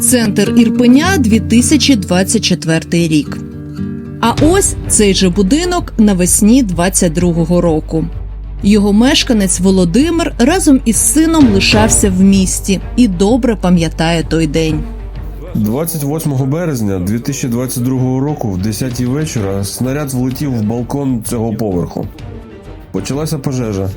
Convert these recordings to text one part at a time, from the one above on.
Центр Ірпеня 2024 рік. А ось цей же будинок навесні 22-го року. Його мешканець Володимир разом із сином лишався в місті і добре пам'ятає той день. 28 березня 2022 року, в 10 вечора, снаряд влетів в балкон цього поверху. Почалася пожежа.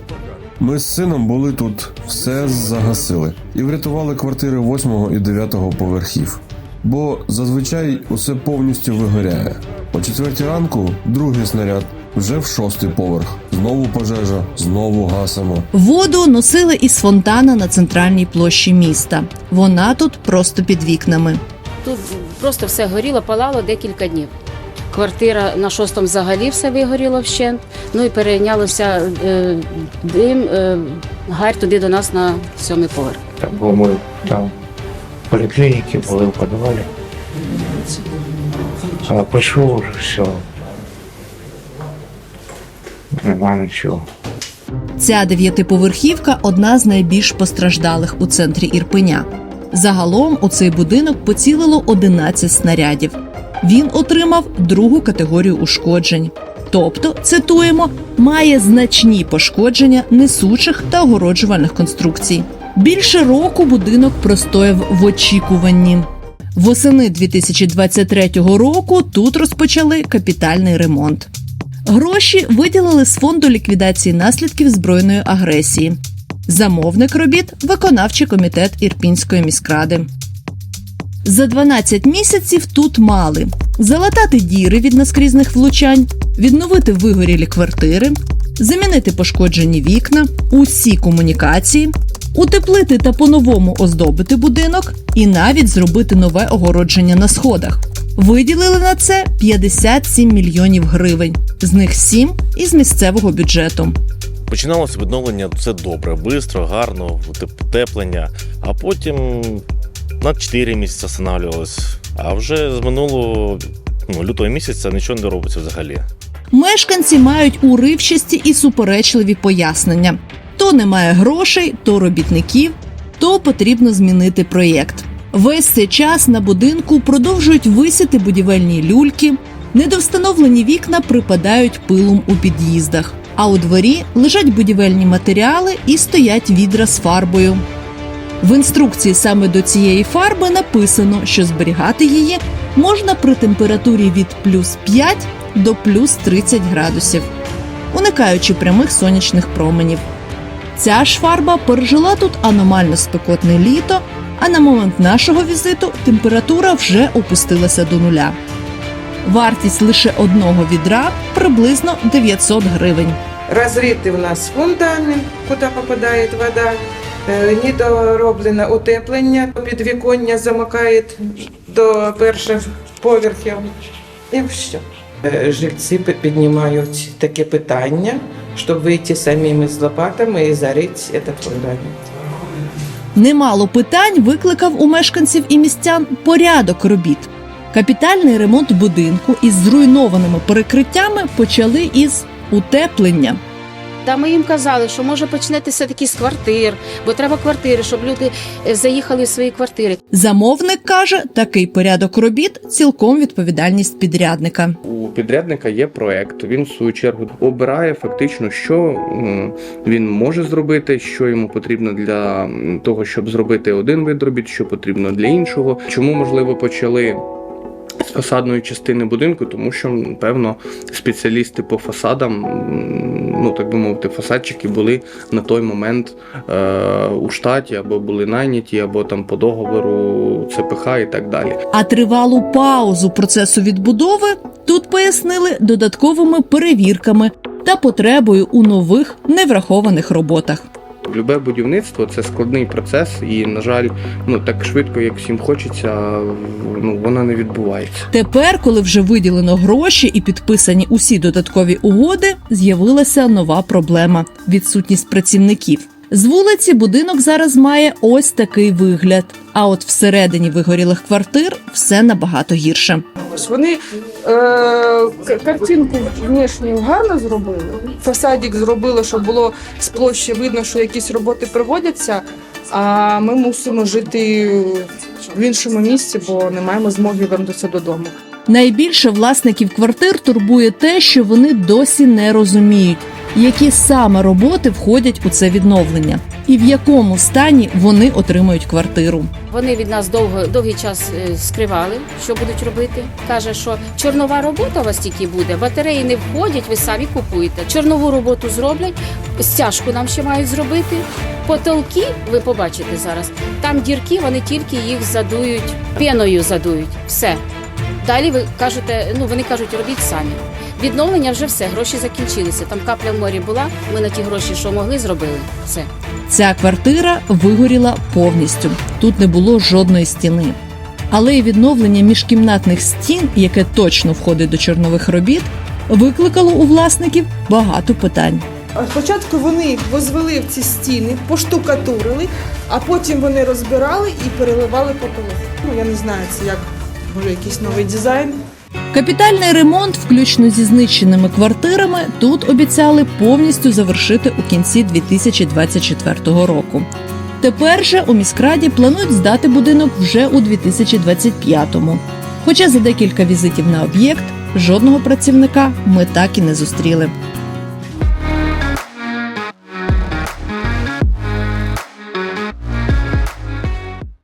Ми з сином були тут, все загасили і врятували квартири 8 і 9 поверхів. Бо зазвичай усе повністю вигоряє. О 4 ранку другий снаряд вже в шостий поверх. Знову пожежа, знову гасимо. Воду носили із фонтана на центральній площі міста. Вона тут просто під вікнами. Тут просто все горіло, палало декілька днів. Квартира на шостому взагалі все вигоріло вщент. Ну і перейнялося е, дим, е, гарь туди до нас на сьомий поверх. Там, бо ми там в поліклініці були в підвалі. А пішло вже все. Нема нічого. Ця дев'ятиповерхівка одна з найбільш постраждалих у центрі Ірпеня. Загалом у цей будинок поцілило 11 снарядів. Він отримав другу категорію ушкоджень. Тобто, цитуємо, має значні пошкодження несучих та огороджувальних конструкцій. Більше року будинок простояв в очікуванні. Восени 2023 року тут розпочали капітальний ремонт. Гроші виділили з фонду ліквідації наслідків збройної агресії. Замовник робіт виконавчий комітет Ірпінської міськради. За 12 місяців тут мали залатати діри від наскрізних влучань, відновити вигорілі квартири, замінити пошкоджені вікна, усі комунікації, утеплити та по-новому оздобити будинок і навіть зробити нове огородження на сходах. Виділили на це 57 мільйонів гривень, з них 7 із місцевого бюджету. Починалося відновлення все добре, швидко, гарно, утеплення, а потім на 4 місяці встановлювалось. А вже з минулого ну, лютого місяця нічого не робиться взагалі. Мешканці мають уривчасті і суперечливі пояснення: то немає грошей, то робітників, то потрібно змінити проєкт. Весь цей час на будинку продовжують висіти будівельні люльки, недовстановлені вікна припадають пилом у під'їздах, а у дворі лежать будівельні матеріали і стоять відра з фарбою. В інструкції саме до цієї фарби написано, що зберігати її можна при температурі від плюс 5 до плюс 30 градусів, уникаючи прямих сонячних променів. Ця ж фарба пережила тут аномально спекотне літо, а на момент нашого візиту температура вже опустилася до нуля. Вартість лише одного відра приблизно 900 гривень. Разрыты у нас фундамент, куди попадає вода, недороблене утеплення, підвіконня замикає до перших поверхів. І все. Е, Жильці піднімають таке питання, щоб вийти самими з лопатами і зарити цей фундамент. Немало питань викликав у мешканців і містян порядок робіт. Капітальний ремонт будинку із зруйнованими перекриттями почали із утеплення. Та ми їм казали, що може почнете все-таки з квартир, бо треба квартири, щоб люди е, заїхали в свої квартири. Замовник каже, такий порядок робіт цілком відповідальність підрядника. У підрядника є проект. Він в свою чергу обирає фактично, що він може зробити, що йому потрібно для того, щоб зробити один вид робіт, що потрібно для іншого. Чому можливо почали? Фасадної частини будинку, тому що певно спеціалісти по фасадам, ну так би мовити, фасадчики були на той момент е, у штаті або були найняті, або там по договору ЦПХ і так далі. А тривалу паузу процесу відбудови тут пояснили додатковими перевірками та потребою у нових неврахованих роботах. Любе будівництво це складний процес, і, на жаль, ну так швидко, як всім хочеться, ну вона не відбувається. Тепер, коли вже виділено гроші і підписані усі додаткові угоди, з'явилася нова проблема відсутність працівників. З вулиці будинок зараз має ось такий вигляд. А от всередині вигорілих квартир все набагато гірше. Ось Вони е, картинку внешню гарно зробили. Фасадик зробили, щоб було з площі видно, що якісь роботи проводяться. а ми мусимо жити в іншому місці, бо не маємо змоги вернутися додому. Найбільше власників квартир турбує те, що вони досі не розуміють, які саме роботи входять у це відновлення, і в якому стані вони отримують квартиру. Вони від нас довго довгий час е, скривали, що будуть робити. Каже, що чорнова робота у вас тільки буде, батареї не входять, ви самі купуєте. Чорнову роботу зроблять, стяжку нам ще мають зробити. Потолки, ви побачите зараз, там дірки, вони тільки їх задують, пеною задують. Все. Далі ви кажете, ну вони кажуть, робіть самі. Відновлення вже все, гроші закінчилися. Там капля в морі була. Ми на ті гроші, що могли, зробили. Все. Ця квартира вигоріла повністю. Тут не було жодної стіни. Але й відновлення міжкімнатних стін, яке точно входить до чорнових робіт, викликало у власників багато питань. Спочатку вони їх возвели в ці стіни, поштукатурили, а потім вони розбирали і переливали потолок. Ну я не знаю, це як може якийсь новий дизайн. Капітальний ремонт, включно зі знищеними квартирами, тут обіцяли повністю завершити у кінці 2024 року. Тепер же у міськраді планують здати будинок вже у 2025-му. Хоча за декілька візитів на об'єкт жодного працівника ми так і не зустріли.